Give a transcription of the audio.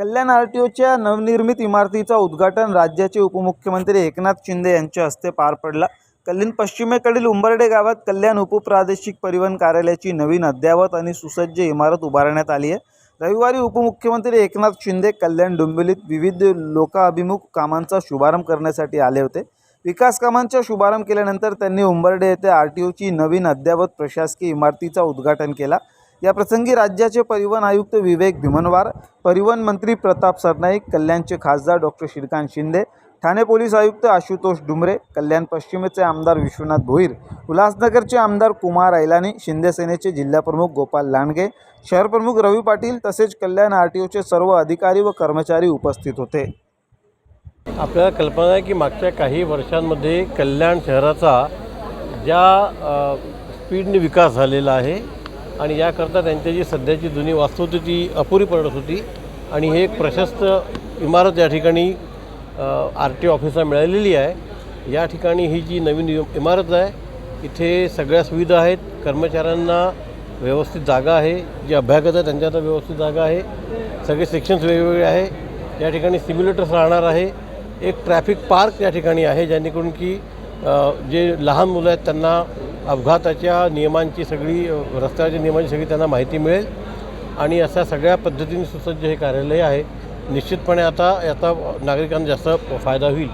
कल्याण R T ओच्या नवनिर्मित इमारतीचा उद्घाटन राज्याचे उपमुख्यमंत्री एकनाथ शिंदे यांच्या हस्ते पार पडला. कल्याण पश्चिमेकडील उंबर्डे गावात कल्याण उपप्रादेशिक परिवहन कार्यालयाची नवीन अद्ययावत आणि सुसज्ज इमारत उभारण्यात आली आहे. रविवारी उपमुख्यमंत्री एकनाथ शिंदे कल्याण डोंबिवलीत विविध लोकाभिमुख कामांचा शुभारंभ करण्यासाठी आले होते. विकास कामांचा शुभारंभ केल्यानंतर त्यांनी उंबर्डे येथे आर टी ओची नवीन अद्ययावत प्रशासकीय इमारतीचा उद्घाटन केला. या प्रसंगी राज्याचे परिवहन आयुक्त विवेक भीमनवार परिवहन मंत्री प्रताप सरनाईक कल्याणचे खासदार डॉक्टर श्रीकांत शिंदे ठाणे पोलीस आयुक्त आशुतोष डुमरे कल्याण पश्चिमेचे आमदार विश्वनाथ भोईर उल्हासनगरचे आमदार कुमार ऐलानी शिंदेसेनेचे जिल्हाप्रमुख गोपाल लांडगे शहरप्रमुख रवी पाटील तसेच कल्याण आर टी ओचे सर्व अधिकारी व कर्मचारी उपस्थित होते. आपल्याला कल्पना आहे की मागच्या काही वर्षांमध्ये कल्याण शहराचा ज्या स्पीडने विकास झालेला आहे आणि याकरता त्यांच्या जी सध्याची जुनी वास्तू होती ती अपुरी पडत होती. आणि हे एक प्रशस्त इमारत या ठिकाणी आर टी ऑफिसला मिळालेली आहे. या ठिकाणी ही जी नवीन इमारत आहे इथे सगळ्या सुविधा आहेत. कर्मचाऱ्यांना व्यवस्थित जागा आहे. जे अभ्यागत आहे त्यांच्या आता व्यवस्थित जागा आहे. सगळे सेक्शन्स वेगवेगळे आहे. या ठिकाणी सिम्युलेटर्स राहणार आहे. एक ट्रॅफिक पार्क या ठिकाणी आहे जेणेकरून की जे लहान मुलं आहेत त्यांना अपघाताच्या नियमांची सगळी रस्त्याच्या नियमांची सगळी त्यांना माहिती मिळेल. आणि अशा सगळ्या पद्धतीने सुसज्ज हे कार्यालय आहे. निश्चितपणे आता याचा नागरिकांना जास्त फायदा होईल.